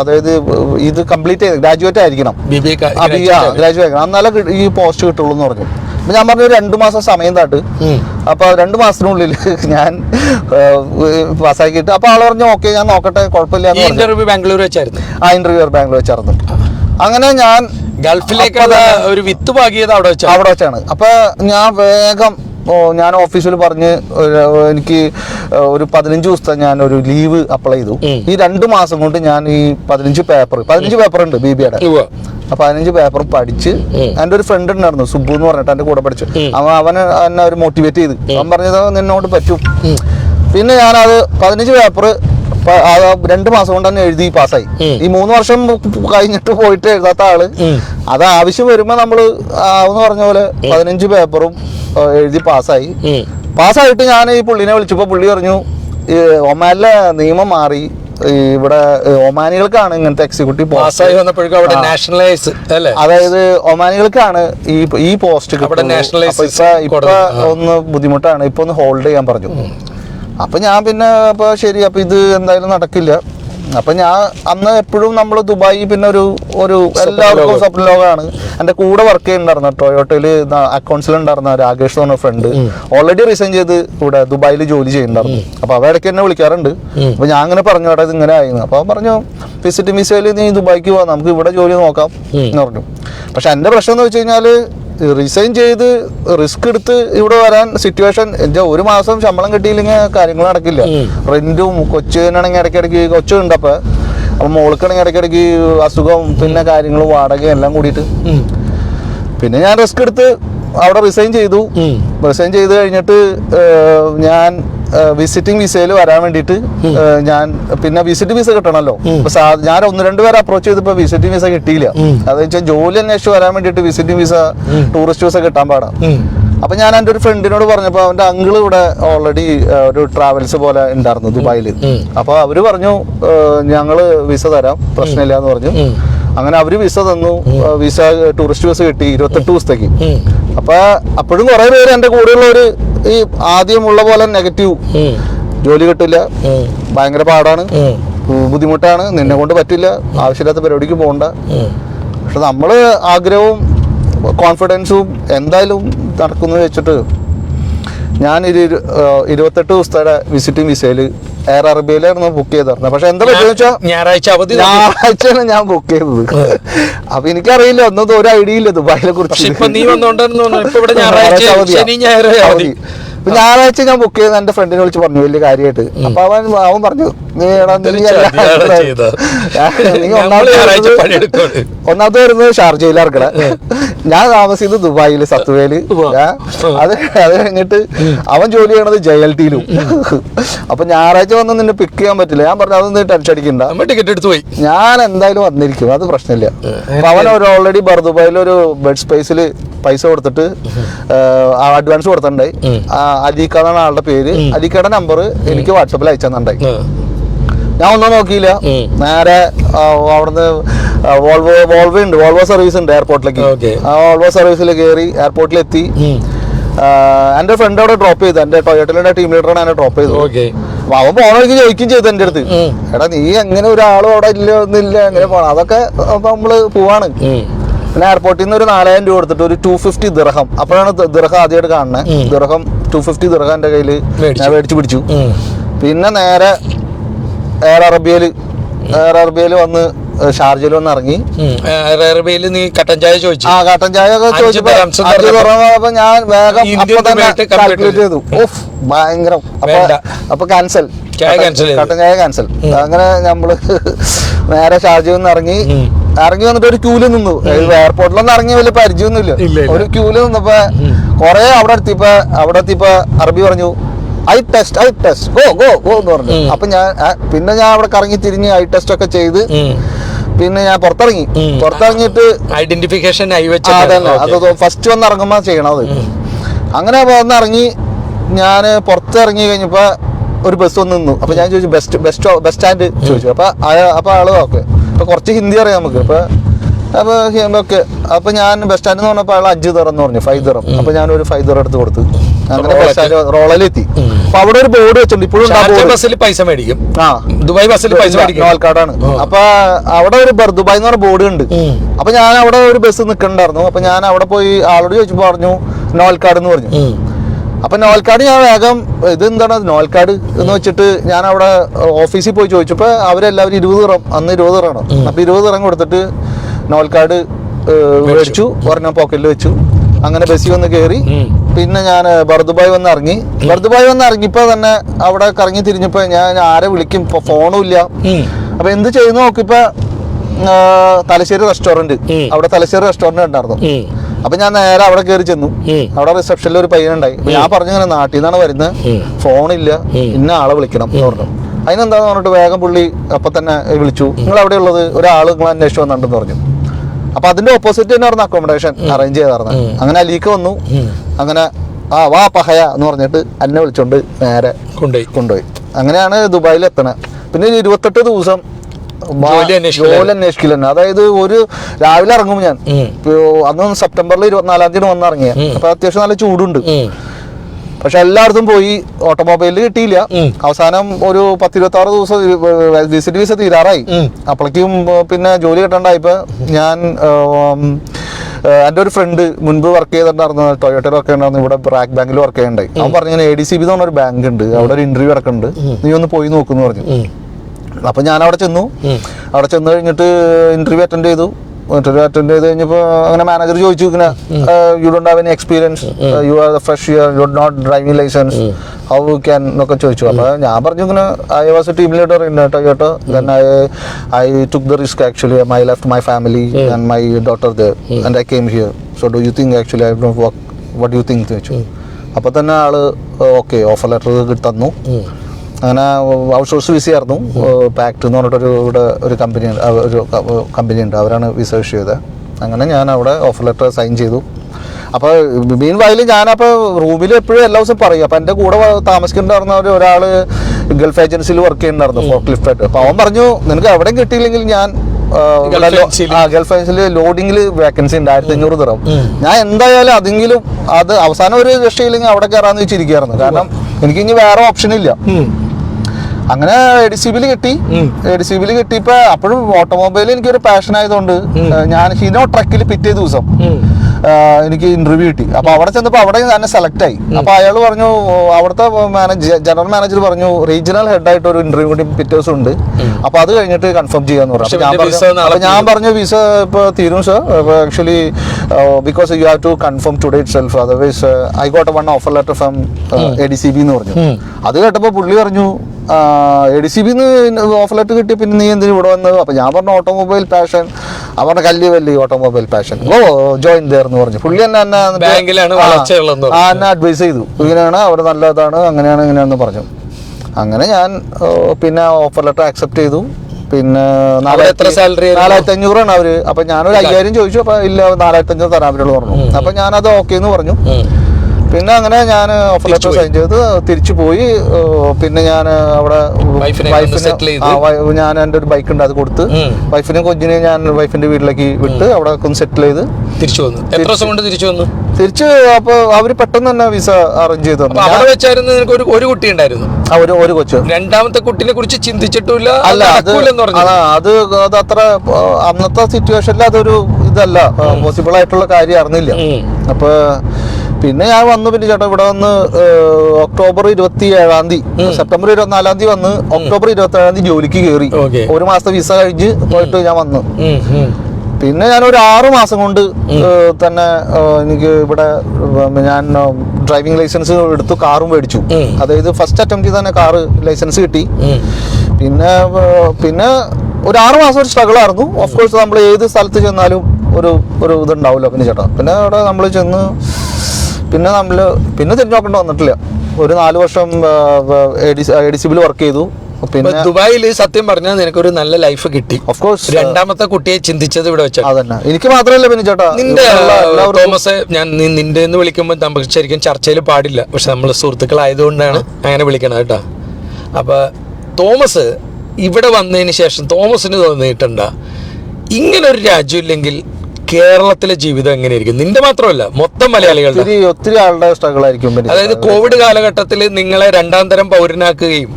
അതായത് ഇത് കംപ്ലീറ്റ് ചെയ്ത് ഗ്രാജുവേറ്റ് ആയിരിക്കണം. ഗ്രാജുവേറ്റ് ആയിരിക്കണം. എന്നാലേ ഈ പോസ്റ്റ് കിട്ടുള്ളൂ എന്ന് പറഞ്ഞു. അപ്പൊ ഞാൻ പറഞ്ഞു രണ്ടു മാസം സമയം താട്ട്. അപ്പോൾ അപ്പൊ രണ്ട് മാസത്തിനുള്ളിൽ ഞാൻ പാസ്സാക്കിയിട്ട് അപ്പൊ ആൾ പറഞ്ഞു ഓക്കെ ഞാൻ നോക്കട്ടെ കുഴപ്പമില്ല ഇന്റർവ്യൂ ബാംഗ്ലൂർ വെച്ചായിരുന്നു? ആ ഇന്റർവ്യൂ ബാംഗ്ലൂർ വെച്ചായിരുന്നു. അങ്ങനെ ഞാൻ ഗൾഫിലേക്ക് ഒരു വിത്ത് പാകിയത് അവിടെ വെച്ചാണ് അവിടെ വെച്ചാണ്. അപ്പൊ ഞാൻ വേഗം ഓ, ഞാൻ ഓഫീസിൽ പറഞ്ഞ് എനിക്ക് ഒരു പതിനഞ്ച് ദിവസത്തെ ഞാൻ ഒരു ലീവ് അപ്ലൈ ചെയ്തു. ഈ രണ്ട് മാസം കൊണ്ട് ഞാൻ ഈ പതിനഞ്ച് പേപ്പർ പതിനഞ്ച് പേപ്പർ ഉണ്ട് ബി ബിയുടെ ഉവ്വ. പതിനഞ്ച് പേപ്പർ പഠിച്ച് എന്റെ എന്റെ ഒരു ഫ്രണ്ട് ഉണ്ടായിരുന്നു സുബു എന്ന് പറഞ്ഞിട്ട് എന്റെ കൂടെ പഠിച്ചു. അവൻ അവനെ എന്നെ ഒരു മോട്ടിവേറ്റ് ചെയ്ത്. അവൻ പറഞ്ഞത് നിന്നോട് പറ്റും. പിന്നെ ഞാനത് പതിനഞ്ച് പേപ്പർ രണ്ട് മാസം കൊണ്ട് തന്നെ എഴുതി പാസ്സായി. ഈ മൂന്ന് വർഷം കഴിഞ്ഞിട്ട് പോയിട്ട് എഴുതാത്ത ആൾ. അത് ആവശ്യം വരുമ്പോ നമ്മൾ എന്ന് പറഞ്ഞ പോലെ പതിനഞ്ച് പേപ്പറും എഴുതി പാസ്സായി. പാസ്സായിട്ട് ഞാൻ ഈ പുള്ളിനെ വിളിച്ചപ്പോൾ പുള്ളി പറഞ്ഞു ഈ ഒമാനിലെ നിയമം മാറി ഇവിടെ ഒമാനികൾക്കാണ് ഇങ്ങനത്തെ എക്സിക്യൂട്ടീവ് പാസ്സായി വന്നപ്പോഴേക്കും അവിടെ. നാഷണലൈസ് അല്ലേ? അതായത് ഒമാനികൾക്കാണ് ഈ ഈ പോസ്റ്റ് ഇപ്പൊ ഒന്ന് ബുദ്ധിമുട്ടാണ്. ഇപ്പൊ ഒന്ന് ഹോൾഡ് ചെയ്യാൻ പറഞ്ഞു. അപ്പൊ ഞാൻ പിന്നെ അപ്പൊ ശരി അപ്പൊ ഇത് എന്തായാലും നടക്കില്ല. അപ്പൊ ഞാൻ അന്ന് എപ്പോഴും നമ്മൾ ദുബായി പിന്നെ ഒരു ഒരു എല്ലാവർക്കും സ്വപ്ന ലോകമാണ് എന്റെ കൂടെ വർക്ക് ചെയ്യുന്നുണ്ടായിരുന്നു ടൊയോട്ടയിൽ അക്കൗണ്ട്സിൽ ഉണ്ടായിരുന്ന രാകേഷ് എന്ന് പറഞ്ഞ ഫ്രണ്ട് ഓൾറെഡി റിസൈൻ ചെയ്ത് ഇവിടെ ദുബായിൽ ജോലി ചെയ്യുന്നുണ്ടായിരുന്നു. അപ്പൊ അവ ഇടയ്ക്ക് എന്നെ വിളിക്കാറുണ്ട്. അപ്പൊ ഞാൻ അങ്ങനെ പറഞ്ഞു അവിടെ ഇത് ഇങ്ങനെ ആയിരുന്നു അപ്പൊ പറഞ്ഞു വിസിറ്റ് മിസൈൽ നീ ദുബായിക്ക് പോവാം. നമുക്ക് ഇവിടെ ജോലി നോക്കാം. എന്ന് പറഞ്ഞു. പക്ഷെ എന്റെ പ്രശ്നം എന്ന് വെച്ച് കഴിഞ്ഞാൽ റിസൈൻ ചെയ്ത് റിസ്ക് എടുത്ത് ഇവിടെ വരാൻ സിറ്റുവേഷൻ എന്റെ ഒരു മാസം ശമ്പളം കിട്ടിയില്ലെങ്കിൽ കാര്യങ്ങൾ നടക്കില്ല. റെന്റും കൊച്ചിനാണെങ്കിൽ ഇടയ്ക്കിടയ്ക്ക് കൊച്ചുണ്ട് അപ്പൊ. അപ്പൊ മോൾക്കാണെങ്കിൽ ഇടയ്ക്കിടയ്ക്ക് അസുഖം പിന്നെ കാര്യങ്ങളും വാടക എല്ലാം കൂടിയിട്ട് പിന്നെ ഞാൻ റിസ്ക് എടുത്ത് അവിടെ റിസൈൻ ചെയ്തു. റിസൈൻ ചെയ്ത് കഴിഞ്ഞിട്ട് ഞാൻ വിസിറ്റിംഗ് വിസയിൽ വരാൻ വേണ്ടിയിട്ട് ഞാൻ പിന്നെ വിസിറ്റ് വിസ കിട്ടണമല്ലോ ഞാൻ ഒന്ന് രണ്ട് പേരെ അപ്രോച്ച് ചെയ്തപ്പോ വിസിറ്റിംഗ് വിസ കിട്ടിയില്ല. അത് വെച്ചാൽ ജോലി അന്വേഷിച്ച് വരാൻ വേണ്ടിയിട്ട് വിസിറ്റിംഗ് വിസ ടൂറിസ്റ്റ് വിസ കിട്ടാൻ പാടാം. അപ്പൊ ഞാൻ എന്റെ ഒരു ഫ്രണ്ടിനോട് പറഞ്ഞപ്പോൾ അവന്റെ അങ്കിൾ ഇവിടെ ഓൾറെഡി ഒരു ട്രാവൽസ് പോലെ ഉണ്ടായിരുന്നു ദുബായിൽ. അപ്പൊ അവർ പറഞ്ഞു ഞങ്ങൾ വിസ തരാം. പ്രശ്നമില്ല എന്ന് പറഞ്ഞു അങ്ങനെ അവർ വിസ തന്നു. വിസ ടൂറിസ്റ്റ് വിസ കിട്ടി. ഇരുപത്തെട്ട് ദിവസത്തേക്ക്. ഉം. അപ്പൊ അപ്പോഴും കുറെ പേര് എന്റെ കൂടെയുള്ളവര് ഈ ആദ്യമുള്ള പോലെ നെഗറ്റീവ്. ജോലി കിട്ടില്ല. ഭയങ്കര പാടാണ്. ബുദ്ധിമുട്ടാണ്. നിന്നെ കൊണ്ട് പറ്റില്ല. ആവശ്യമില്ലാത്ത പരിപാടിക്ക് പോകണ്ട പക്ഷെ നമ്മൾ ആഗ്രഹവും കോൺഫിഡൻസും എന്തായാലും നടക്കുന്നു വെച്ചിട്ട് ഞാൻ ഇരു- ഇരുപത്തെട്ട് ദിവസത്തെ വിസിറ്റിംഗ് വിസയിൽ എയർ അറേബ്യയിലായിരുന്നു ബുക്ക് ചെയ്തിരുന്നത് പക്ഷെ എന്താ വെച്ചാൽ ഞായറാഴ്ച അവധി. ഞായറാഴ്ചയാണ് ഞാൻ ബുക്ക് ചെയ്തത്. അപ്പൊ എനിക്കറിയില്ല ഒന്നും ഒരു ഐഡിയ ഇല്ല ദുബായിലെ കുറിച്ച്. നീ വന്നോണ്ടെന്ന് ഞായറാഴ്ച അവധി. ഞായറാഴ്ച ഞാൻ ബുക്ക് ചെയ്ത് എന്റെ ഫ്രണ്ടിനെ വിളിച്ച് പറഞ്ഞു വലിയ കാര്യമായിട്ട് അപ്പൊ അവൻ അവൻ പറഞ്ഞു നീ എടാ ഒന്നാമത്തെ വരുന്നത് ഷാർജയിൽ ഇറക്കണ. ഞാൻ താമസിക്കുന്നത് ദുബായിൽ സത്വേൽ അത് അത് കഴിഞ്ഞിട്ട് അവൻ ജോലി ചെയ്യണത് ജെ എൽ ടിയിലും. അപ്പൊ ഞായറാഴ്ച വന്ന് നിന്നെ പിക്ക് ചെയ്യാൻ പറ്റില്ല. ഞാൻ പറഞ്ഞു അതൊന്നും ടെൻഷൻ അടിക്കണ്ട. ടിക്കറ്റ് എടുത്തു പോയി. ഞാൻ എന്തായാലും വന്നിരിക്കും. അത് പ്രശ്നമില്ല. അപ്പൊ അവൻ ഒരു ഓൾറെഡി ബർദുബായിൽ ഒരു ബെഡ് സ്പേസിൽ പൈസ കൊടുത്തിട്ട് അഡ്വാൻസ് കൊടുത്തിട്ടുണ്ടായി. എന്നാണ് ആളുടെ പേര്. അലീക്കയുടെ നമ്പർ എനിക്ക് വാട്സപ്പിൽ അയച്ചു തന്നിട്ടുണ്ടായി. ഞാൻ ഒന്നും നോക്കിയില്ല. നേരെ അവിടുന്ന് വോൾവോ വോൾവോ ഉണ്ട്. വോൾവോ സർവീസ് ഉണ്ട് എയർപോർട്ടിലേക്ക്. ആ വോൾവോ സർവീസിൽ കയറി എയർപോർട്ടിൽ എത്തി എന്റെ ഫ്രണ്ട് അവിടെ ഡ്രോപ്പ് ചെയ്തു. എന്റെ ടൊയോട്ടയുടെ ടീം ലീഡറാണ് എന്നെ ഡ്രോപ്പ് ചെയ്തത്. അവൻ പോണ വഴിക്ക് ചോദിക്കും ചെയ്തു എന്റെ അടുത്ത്. എടാ നീ എങ്ങനെ ഒരാളും അവിടെ ഇല്ല ഒന്നില്ല എങ്ങനെ പോണം? അതൊക്കെ നമ്മൾ പോവാണ്. പിന്നെ എയർപോർട്ടിൽ നിന്ന് ഒരു നാലായിരം രൂപ കൊടുത്തിട്ട് ഒരു ടു ഫിഫ്റ്റി ദിർഹം അപ്പോഴാണ് ദിർഹം ആദ്യമായിട്ട് കാണുന്നത്. ദിർഹം ടു ഫിഫ്റ്റി ദിർഹം എന്റെ കയ്യിൽ. ഞാൻ മേടിച്ചു പിടിച്ചു. പിന്നെ നേരെ എയർ അറബിയയിൽ എയർ അറബിയയിൽ വന്ന് ഷാർജയിൽ വന്ന് ഇറങ്ങി. റെയർബേയിൽ നീ കട്ടൻ ചായ ചോദിച്ചു. ആ കട്ടൻ ചായ ഒക്കെ ചോദിച്ചപ്പോ ഞാൻ വേഗം അപ്പൊ തന്നെ calculate ചെയ്തു. ഓഫ് ഭയങ്കരം. അപ്പൊ. അപ്പൊ ക്യാൻസൽ. കട്ടൻ ചായ ക്യാൻസൽ അങ്ങനെ നമ്മൾ നേരെ ഷാർജയിൽ നിന്ന് ഇറങ്ങി. ഇറങ്ങി വന്നിട്ട് ഒരു ക്യൂൽ നിന്നു. എയർപോർട്ടിലൊന്നും ഇറങ്ങി വലിയ പരിചയമൊന്നുമില്ല. ഒരു ക്യൂൽ നിന്നപ്പോ കൊറേ അവിടെ എത്തിയപ്പോ അവിടെ എത്തിയപ്പോ അറബി പറഞ്ഞു eye test eye test. Go go go എന്ന് പറഞ്ഞു. അപ്പൊ ഞാൻ പിന്നെ ഞാൻ അവിടെ കറങ്ങി തിരിഞ്ഞ് ഐ ടെസ്റ്റ് ഒക്കെ ചെയ്ത് പിന്നെ ഞാൻ പുറത്തിറങ്ങി. പുറത്തിറങ്ങിയിട്ട് ഐഡന്റിഫിക്കേഷൻ അതന്നെ. അത് ഫസ്റ്റ് വന്ന് ഇറങ്ങുമ്പോ ചെയ്യണത്. അങ്ങനെ വന്നിറങ്ങി ഞാൻ പുറത്തിറങ്ങി കഴിഞ്ഞപ്പോൾ കഴിഞ്ഞപ്പോ ഒരു ബസ് വന്ന് നിന്നു. അപ്പൊ ഞാൻ ചോദിച്ചു ബെസ്റ്റ് ബെസ്റ്റ് ബസ് സ്റ്റാൻഡ് ചോദിച്ചു. അപ്പൊ അപ്പൊ ആൾ ഓക്കെ അപ്പൊ കുറച്ച് ഹിന്ദി അറിയാം നമുക്ക്. അപ്പൊ അപ്പൊ ഓക്കെ അപ്പൊ ഞാൻ ബസ് സ്റ്റാൻഡ് എന്ന് പറഞ്ഞപ്പോ അയാൾ അഞ്ച് തറന്ന് എന്ന് പറഞ്ഞു ഫൈവ് തറം അപ്പൊ ഞാൻ ഒരു ഫൈവ് തറ എടുത്ത് കൊടുത്തു. അങ്ങനെ റോളലെത്തി അപ്പൊ അവിടെ ഒരു ബോർഡ് വെച്ചിട്ടുണ്ട്. ഇപ്പോഴും. ബസ്സിൽ പൈസ മേടിക്കും. ആ. ദുബായ് ബസ്സിൽ പൈസ മേടിക്കും. നോൽക്കാടാണ്. അപ്പൊ അവിടെ ഒരു ദുബായ് എന്ന് പറഞ്ഞ ബോർഡ് ഉണ്ട്. അപ്പൊ ഞാൻ അവിടെ ഒരു ബസ് നിക്കണ്ടായിരുന്നു. അപ്പൊ ഞാൻ അവിടെ പോയി ആളോട് ചോദിച്ചു പറഞ്ഞു നോൽക്കാട് എന്ന് പറഞ്ഞു. അപ്പൊ നോൽക്കാട് ഞാൻ വേഗം ഇത് എന്താണ്? നോൽക്കാട് എന്ന് വെച്ചിട്ട് ഞാൻ അവിടെ ഓഫീസിൽ പോയി ചോദിച്ചപ്പോ അവരെല്ലാവരും ഇരുപത് നിറം അന്ന് ഇരുപത് നിറം അപ്പൊ ഇരുപത് നിറം കൊടുത്തിട്ട് നോൽക്കാട് മേടിച്ചു. ഒരെണ്ണം പോക്കറ്റിൽ വെച്ചു. അങ്ങനെ ബസ്സിൽ വന്ന് കയറി. പിന്നെ ഞാൻ ഭർദുബായ് വന്ന് ഇറങ്ങി ഭർദുബായ് വന്ന് ഇറങ്ങിയപ്പോ തന്നെ അവിടെ കറങ്ങി തിരിഞ്ഞപ്പോ ഞാൻ ആരെ വിളിക്കും. ഇപ്പൊ ഫോണും ഇല്ല. അപ്പൊ എന്ത് ചെയ്യുന്നു നോക്കിപ്പോ തലശ്ശേരി റെസ്റ്റോറന്റ് അവിടെ തലശ്ശേരി റെസ്റ്റോറന്റ് ഉണ്ടായിരുന്നു. അപ്പൊ ഞാൻ നേരെ അവിടെ കയറി ചെന്നു. അവിടെ റിസപ്ഷനിൽ ഒരു പയ്യനുണ്ടായി ഉണ്ടായി. ഞാൻ പറഞ്ഞു ഇങ്ങനെ നാട്ടിൽ നിന്നാണ് വരുന്നത്. ഫോണില്ല ഇന്ന ആളെ വിളിക്കണം. എന്ന് പറഞ്ഞു. അതിനെന്താന്ന് പറഞ്ഞിട്ട് വേഗം പുള്ളി അപ്പൊ തന്നെ വിളിച്ചു. നിങ്ങൾ അവിടെ ഉള്ളത്? ഒരാൾ നിങ്ങൾ അന്വേഷിച്ചു വന്നിട്ടുണ്ടെന്ന് പറഞ്ഞു. അപ്പൊ അതിന്റെ ഓപ്പോസിറ്റ് തന്നെ ആയിരുന്നു അക്കോമഡേഷൻ അറേഞ്ച് ചെയ്തായിരുന്നു. അങ്ങനെ അലീക്ക് വന്നു. അങ്ങനെ ആ വാ പഹയ എന്ന് പറഞ്ഞിട്ട് എന്നെ വിളിച്ചോണ്ട് നേരെ കൊണ്ടുപോയി. കൊണ്ടുപോയി. അങ്ങനെയാണ് ദുബായിൽ എത്തണത് പിന്നെ ഒരു ഇരുപത്തെട്ട് ദിവസം ജോലി തന്നെ അതായത് ഒരു രാവിലെ ഇറങ്ങും ഞാൻ. അന്ന് സെപ്റ്റംബറിൽ ഇരുപത്തിനാലാം തീയതി വന്ന് ഇറങ്ങിയ. അപ്പൊ അത്യാവശ്യം നല്ല ചൂടുണ്ട്. പക്ഷെ എല്ലായിടത്തും പോയി. ഓട്ടോമൊബൈലിൽ കിട്ടിയില്ല. അവസാനം ഒരു പത്തിരുപത്തി ആറ് ദിവസം വിസിറ്റ് വിസ തീരാറായി. അപ്പോഴേക്കും പിന്നെ ജോലി കിട്ടണ്ടായപ്പോ ഞാൻ എന്റെ ഒരു ഫ്രണ്ട് മുൻപ് വർക്ക് ചെയ്തിട്ടുണ്ടായിരുന്നു ടൊയോട്ടയിൽ വർക്ക് ചെയ്തിട്ടുണ്ടായിരുന്നു ഇവിടെ ബ്രാക്ക് ബാങ്കിൽ വർക്ക് ചെയ്യണ്ടായി അവൻ പറഞ്ഞു എ ഡി സി ബി എന്ന് ബാങ്ക് ഉണ്ട് അവിടെ ഒരു ഇന്റർവ്യൂ നടക്കുന്നുണ്ട് നീ ഒന്ന് പോയി നോക്കുന്നു പറഞ്ഞു. അപ്പൊ ഞാൻ അവിടെ ചെന്നു. അവിടെ ചെന്ന് കഴിഞ്ഞിട്ട് ഇന്റർവ്യൂ അറ്റൻഡ് ചെയ്തു. ഇന്റർവ്യൂ അറ്റൻഡ് ചെയ്ത് കഴിഞ്ഞപ്പോൾ അങ്ങനെ മാനേജർ ചോദിച്ചു ഇങ്ങനെ you don't have any experience you are fresh you you not driving licence how can എന്നൊക്കെ ചോദിച്ചു. അപ്പൊ ഞാൻ പറഞ്ഞു ഇങ്ങനെ I was a team leader in Toyota then I I took the risk actually my left my family and my daughter the and I came here so do you think actually I don't work what you think ചോദിച്ചു അപ്പൊ തന്നെ ആൾ okay offer letter തന്നു. അങ്ങനെ outsource visa ആയിരുന്നു. പാക്ട് എന്ന് പറഞ്ഞിട്ടൊരു ഇവിടെ ഒരു കമ്പനി ഒരു കമ്പനി ഉണ്ട്. അവരാണ് വിസ ഇഷ്യൂ ചെയ്തത്. അങ്ങനെ ഞാൻ അവിടെ ഓഫർ ലെറ്റർ സൈൻ ചെയ്തു. അപ്പോൾ മീൻ വയലിൽ ഞാനപ്പോൾ റൂമിൽ എപ്പോഴും എല്ലാ ദിവസവും പറയും. അപ്പോൾ എന്റെ കൂടെ താമസിക്കുന്നുണ്ടായിരുന്ന ഒരു ഒരാൾ ഗൾഫ് ഏജൻസിയിൽ വർക്ക് ചെയ്യുന്നുണ്ടായിരുന്നു ഫോർക്ക് ലിഫ്റ്റ് ആയിട്ട്. അപ്പോൾ അവൻ പറഞ്ഞു നിനക്ക് എവിടെയും കിട്ടിയില്ലെങ്കിൽ ഞാൻ ഗൾഫ് ഏജൻസിയിൽ. ലോഡിങ്ങിൽ വേക്കൻസി ഉണ്ട് ആയിരത്തി അഞ്ഞൂറ് തരം ഞാൻ എന്തായാലും അതെങ്കിലും അത് അവസാനം ഒരു രക്ഷയില്ലെങ്കിൽ അവിടെ കയറാന്ന് വെച്ചിരിക്കുകയായിരുന്നു. കാരണം എനിക്ക് ഇനി വേറെ ഓപ്ഷൻ ഇല്ല. അങ്ങനെ എ ഡി സി ബിയിൽ കിട്ടി. എ ഡി സി ബിയിൽ കിട്ടിയപ്പോ അപ്പോഴും ഓട്ടോമൊബൈൽ എനിക്കൊരു പാഷൻ ആയതുകൊണ്ട് ഞാൻ ഹിനോ ട്രക്കിൽ പിറ്റേ ദിവസം എനിക്ക് ഇന്റർവ്യൂ കിട്ടി. അപ്പൊ അവിടെ ചെന്നപ്പോ അവിടെ തന്നെ സെലക്ട് ആയി. അപ്പൊ അയാൾ പറഞ്ഞു അവിടുത്തെ മാനേജർ ജനറൽ മാനേജർ പറഞ്ഞു റീജിയണൽ ഹെഡ് ആയിട്ട് ഒരു ഇന്റർവ്യൂ കൂടി പിറ്റേ ദിവസം ഉണ്ട് അപ്പൊ അത് കഴിഞ്ഞിട്ട് കൺഫേം ചെയ്യാന്ന് പറഞ്ഞു. ഞാൻ പറഞ്ഞു ഞാൻ പറഞ്ഞു വിസ ഇപ്പൊ തീരും sir actually because you have to confirm today itself otherwise I got one offer letter from A D C B എന്ന് പറഞ്ഞു. അത് കേട്ടപ്പോൾ പുള്ളി പറഞ്ഞു എ ഡി സി ബിന്ന് ഓഫർ ലെറ്റർ കിട്ടി പിന്നെ നീ എന്തിനു ഇവിടെ വന്നത്? അപ്പൊ ഞാൻ പറഞ്ഞു ഓട്ടോമൊബൈൽ പാഷൻ അവരുടെ കല്ലി വല്ലി automobile passion oh join their എന്ന് പറഞ്ഞു. പുള്ളി എന്നെ എന്നെ എന്നെ അഡ്വൈസ് ചെയ്തു. ഇങ്ങനെയാണ് അവർ നല്ലതാണ് അങ്ങനെയാണ് ഇങ്ങനെയാണെന്ന് പറഞ്ഞു. അങ്ങനെ ഞാൻ പിന്നെ ഓഫർ ലെറ്റർ ആക്സെപ്റ്റ് ചെയ്തു. പിന്നെ നാലായിരത്തി അഞ്ഞൂറാണ് അവർ. അപ്പൊ ഞാനൊരു അയ്യായിരം ചോദിച്ചു. അപ്പൊ ഇല്ല നാലായിരത്തി അഞ്ഞൂറ് തരാൻ പറ്റുള്ളൂ പറഞ്ഞു. അപ്പൊ ഞാനത് ഓക്കെ എന്ന് പറഞ്ഞു. പിന്നെ അങ്ങനെ ഞാൻ ഓഫർ ലെറ്റർ സൈൻ ചെയ്ത് തിരിച്ചു പോയി. പിന്നെ ഞാൻ അവിടെ വൈഫിനെ ഞാൻ എന്റെ ഒരു ബൈക്ക് ഉണ്ട് അത് കൊടുത്ത്. വൈഫിനെ കൊഞ്ചിനെ ഞാൻ വൈഫിന്റെ വീട്ടിലേക്ക് വിട്ട് അവിടെ ഒന്ന് സെറ്റിൽ ചെയ്ത് തിരിച്ചു വന്നു. എത്ര ദിവസം കൊണ്ട് തിരിച്ചു വന്നു? തിരിച്ച് അപ്പൊ അവർ പെട്ടെന്ന് തന്നെ വിസ അറേഞ്ച് ചെയ്തു അവിടെ വെച്ചായിരുന്നു നിനക്ക് ഒരു ഒരു കുട്ടി ഉണ്ടായിരുന്നു? ഒരു ഒരു കൊച്ചു. രണ്ടാമത്തെ കുട്ടിനെ കുറിച്ച് ചിന്തിച്ചിട്ടില്ല അല്ല അത് അത് അത് അത്ര അന്നത്തെ സിറ്റുവേഷനിൽ അതൊരു ഇതല്ല പോസിബിൾ ആയിട്ടുള്ള കാര്യം അറിഞ്ഞില്ല. ഉം. പിന്നെ ഞാൻ വന്നു പിന്നെ ചേട്ടാ ഇവിടെ വന്ന് ഒക്ടോബർ ഇരുപത്തി ഏഴാം തീയതി സെപ്റ്റംബർ ഇരുപത്തിനാലാം തീയതി വന്ന് ഒക്ടോബർ ഇരുപത്തി ഏഴാം തീയതി ജോലിക്ക് കയറി ഒരു മാസത്തെ വിസ കഴിഞ്ഞ് പോയിട്ട് ഞാൻ വന്നു. പിന്നെ ഞാൻ ഒരു ആറു മാസം കൊണ്ട് തന്നെ എനിക്ക് ഇവിടെ ഞാൻ ഡ്രൈവിംഗ് ലൈസൻസ് എടുത്തു കാറും മേടിച്ചു. അതായത് ഫസ്റ്റ് അറ്റംപ്റ്റിൽ തന്നെ കാറ് ലൈസൻസ് കിട്ടി. പിന്നെ പിന്നെ ഒരു ആറു മാസം ഒരു സ്ട്രഗിൾ ആയിരുന്നു. ഓഫ് കോഴ്സ് നമ്മൾ ഏത് സ്ഥലത്ത് ചെന്നാലും ഒരു ഒരു ഇതുണ്ടാവില്ല പിന്നെ ചേട്ടാ. പിന്നെ അവിടെ നമ്മൾ ചെന്ന് പിന്നെ നമ്മൾ പിന്നെ തിരിഞ്ഞു നോക്കേണ്ടി വന്നിട്ടില്ല. ഒരു നാല് വർഷം എ ഡി സി ബിൽ വർക്ക് ചെയ്തു. പിന്നെ ദുബായിൽ സത്യം പറഞ്ഞാൽ നിനക്കൊരു നല്ല ലൈഫ് കിട്ടി. ഓഫ് കോഴ്സ് രണ്ടാമത്തെ കുട്ടിയെ ചിന്തിച്ചത് ഇവിടെ വെച്ചാൽ അതന്നെ. എനിക്ക് മാത്രമല്ല പിന്നെ ചേട്ടാ നിന്റെ തോമസ് ഞാൻ നിന്റെ എന്ന് വിളിക്കുമ്പോൾ നമുക്ക് ശരിക്കും ചർച്ചയിൽ പാടില്ല. പക്ഷെ നമ്മൾ സുഹൃത്തുക്കളായതുകൊണ്ടാണ് അങ്ങനെ വിളിക്കണത് കേട്ടോ. അപ്പൊ തോമസ് ഇവിടെ വന്നതിന് ശേഷം തോമസിന് തോന്നിയിട്ടുണ്ടാ? ഇങ്ങനൊരു ഒരു രാജ്യം ഇല്ലെങ്കിൽ കേരളത്തിലെ ജീവിതം എങ്ങനെയായിരിക്കും നിന്റെ മാത്രമല്ല മൊത്തം മലയാളികളുടെ. ഒത്തിരി ഒത്തിരി ആളുടെ സ്ട്രഗിൾ ആയിരിക്കും അതായത് കോവിഡ് കാലഘട്ടത്തിൽ നിങ്ങളെ രണ്ടാം തരം പൗരനാക്കുകയും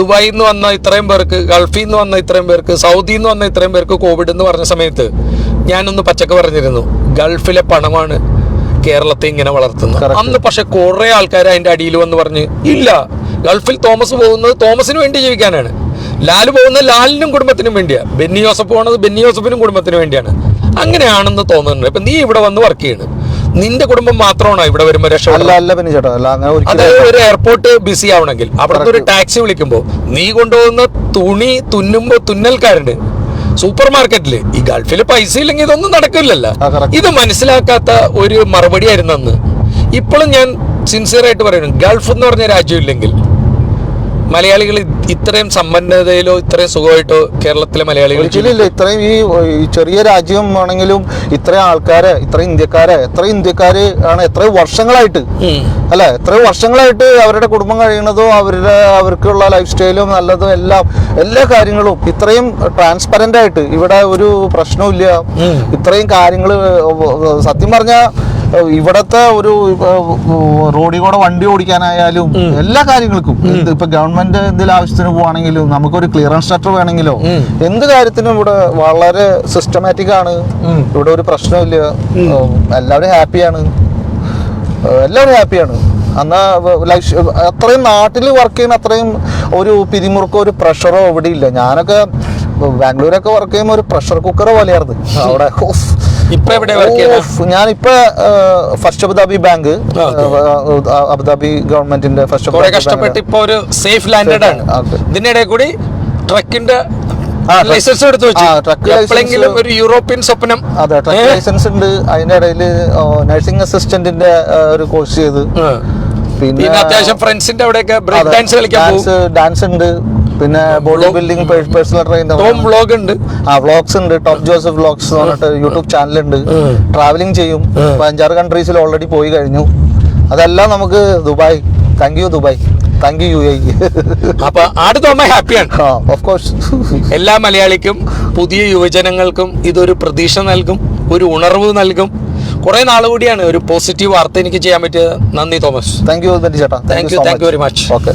ദുബായിൽ നിന്ന് വന്ന ഇത്രയും പേർക്ക് ഗൾഫിൽ നിന്ന് വന്ന ഇത്രയും പേർക്ക് സൗദിയിൽ നിന്ന് വന്ന ഇത്രയും പേർക്ക് കോവിഡ് എന്ന് പറഞ്ഞ സമയത്ത് ഞാനൊന്ന് പച്ചക്ക പറഞ്ഞിരുന്നു ഗൾഫിലെ പണമാണ് കേരളത്തെ ഇങ്ങനെ വളർത്തുന്നത്. അന്ന് പക്ഷെ കുറെ ആൾക്കാർ അതിന്റെ അടിയിൽ വന്ന് പറഞ്ഞ് ഇല്ല ഗൾഫിൽ തോമസ് പോകുന്നത് തോമസിന് വേണ്ടി ജീവിക്കാനാണ്. ലാൽ പോകുന്നത് ലാലിനും കുടുംബത്തിനും വേണ്ടിയാണ് ബെന്നി ജോസഫ് പോകുന്നത് ബെന്നി ജോസഫിനും കുടുംബത്തിനും വേണ്ടിയാണ്. അങ്ങനെയാണെന്ന് തോന്നുന്നുണ്ട്. ഇപ്പൊ നീ ഇവിടെ വന്ന് വർക്ക് ചെയ്യുന്നു നിന്റെ കുടുംബം മാത്രമാണോ ഇവിടെ വരുമ്പോൾ അല്ല രക്ഷപ്പെടുന്നത് അല്ല പിന്നെ ചേട്ടാ അല്ല അങ്ങനെ അത് ഒരു എയർപോർട്ട് ബിസി ആവണമെങ്കിൽ. അവിടുത്തെ ഒരു ടാക്സി വിളിക്കുമ്പോ നീ കൊണ്ടുപോകുന്ന തുണി തുന്നുമ്പോ തുന്നൽക്കാരുണ്ട്. സൂപ്പർ മാർക്കറ്റിൽ ഈ ഗൾഫിൽ പൈസ ഇല്ലെങ്കിൽ ഇതൊന്നും നടക്കില്ലല്ലോ. ഇത് മനസ്സിലാക്കാത്ത ഒരു മറുപടി ആയിരുന്നു അന്ന്. ഇപ്പോഴും ഞാൻ സിൻസിയർ ആയിട്ട് പറയുന്നു ഗൾഫ് എന്ന് പറഞ്ഞ രാജ്യം ഇല്ലെങ്കിൽ മലയാളികൾ ഇത്രയും സമ്പന്നതയിലോ ഇത്രയും സുഖമായിട്ടോ കേരളത്തിലെ മലയാളികൾ ഒരിക്കലും ഇല്ല. ഇത്രയും ഈ ചെറിയ രാജ്യം ആണെങ്കിലും ഇത്രയും ആൾക്കാരെ ഇത്രയും ഇന്ത്യക്കാരെ എത്ര ഇന്ത്യക്കാര് ആണ് എത്രയും വർഷങ്ങളായിട്ട്. അല്ല? എത്രയും വർഷങ്ങളായിട്ട് അവരുടെ കുടുംബം കഴിയണതും അവരുടെ അവർക്കുള്ള ലൈഫ് സ്റ്റൈലും നല്ലതും എല്ലാം എല്ലാ കാര്യങ്ങളും ഇത്രയും ട്രാൻസ്പെറന്റ് ആയിട്ട് ഇവിടെ ഒരു പ്രശ്നവും ഇല്ല ഇത്രയും കാര്യങ്ങൾ സത്യം പറഞ്ഞ ഇവിടത്തെ ഒരു റോഡിൽ കൂടെ വണ്ടി ഓടിക്കാനായാലും എല്ലാ കാര്യങ്ങൾക്കും. ഇപ്പൊ ഗവൺമെന്റ് എന്തെങ്കിലും ആവശ്യത്തിന് പോവാണെങ്കിലും നമുക്കൊരു ക്ലിയറൻസ് ലെറ്റർ വേണമെങ്കിലോ? എന്ത് കാര്യത്തിനും ഇവിടെ വളരെ സിസ്റ്റമാറ്റിക് ആണ്. ഇവിടെ ഒരു പ്രശ്നമില്ല എല്ലാവരും ഹാപ്പിയാണ് എല്ലാവരും ഹാപ്പിയാണ് എന്നാ ലൈഫ് അത്രയും നാട്ടിൽ വർക്ക് ചെയ്യുന്ന അത്രയും ഒരു പിരിമുറുക്കോ ഒരു പ്രഷറോ ഇവിടെ ഇല്ല. ഞാനൊക്കെ ബാംഗ്ലൂരൊക്കെ വർക്ക് ചെയ്യുമ്പോൾ ഒരു പ്രഷർ കുക്കർ പോലെയായിരുന്നു. അവിടെ. ഇപ്പൊ എവിടെ വർക്ക്. ഞാനിപ്പോ first Abu Dhabi bank Abu Dhabi ഗവൺമെന്റിന്റെ ഫസ്റ്റ് കഷ്ടപ്പെട്ട് ഇപ്പൊ ഒരു സേഫ് ലാൻഡഡ് ആണ്. ഇതിനിടെ കൂടി ട്രക്കിന്റെ ലൈസൻസ് എടുത്തു വെച്ചു. ഒരു യൂറോപ്യൻ സ്വപ്നം. അതെ ട്രക്ക് ലൈസൻസ് ഉണ്ട്. അതിന്റെ ഇടയിൽ നഴ്സിംഗ് അസിസ്റ്റന്റിന്റെ ഒരു കോഴ്സ് ചെയ്ത്. പിന്നെ അത്യാവശ്യം ഫ്രണ്ട്സിന്റെ അവിടെയൊക്കെ ബ്രേക്ക് ഡാൻസ് കളിക്കാൻ ഡാൻസ് ഉണ്ട്. പിന്നെ body building personal trainer Tom vlog ഉണ്ട് ആ വ്ളോഗ്സ് ഉണ്ട്. ടോപ്പ് ജോസഫ് വ്ളോഗ്സ് എന്ന് പറഞ്ഞിട്ട് യൂട്യൂബ് ചാനൽ ഉണ്ട്. ട്രാവലിംഗ് ചെയ്യും. അഞ്ചാറ് കൺട്രീസിൽ ഓൾറെഡി പോയി കഴിഞ്ഞു. അതെല്ലാം നമുക്ക് Dubai. Thank you Dubai. Thank you I അപ്പൊ ആടുതോമ ഹാപ്പിയാണ്. ഓഫ് കോഴ്സ് എല്ലാ മലയാളിക്കും പുതിയ യുവജനങ്ങൾക്കും ഇതൊരു പ്രതീക്ഷ നൽകും ഒരു ഉണർവ് നൽകും. കുറെ നാൾ കൂടിയാണ് ഒരു പോസിറ്റീവ് വാർത്ത എനിക്ക് ചെയ്യാൻ പറ്റിയത്. നന്ദി തോമസ്. താങ്ക് യു ചേട്ടാ. Thank you thank you very much okay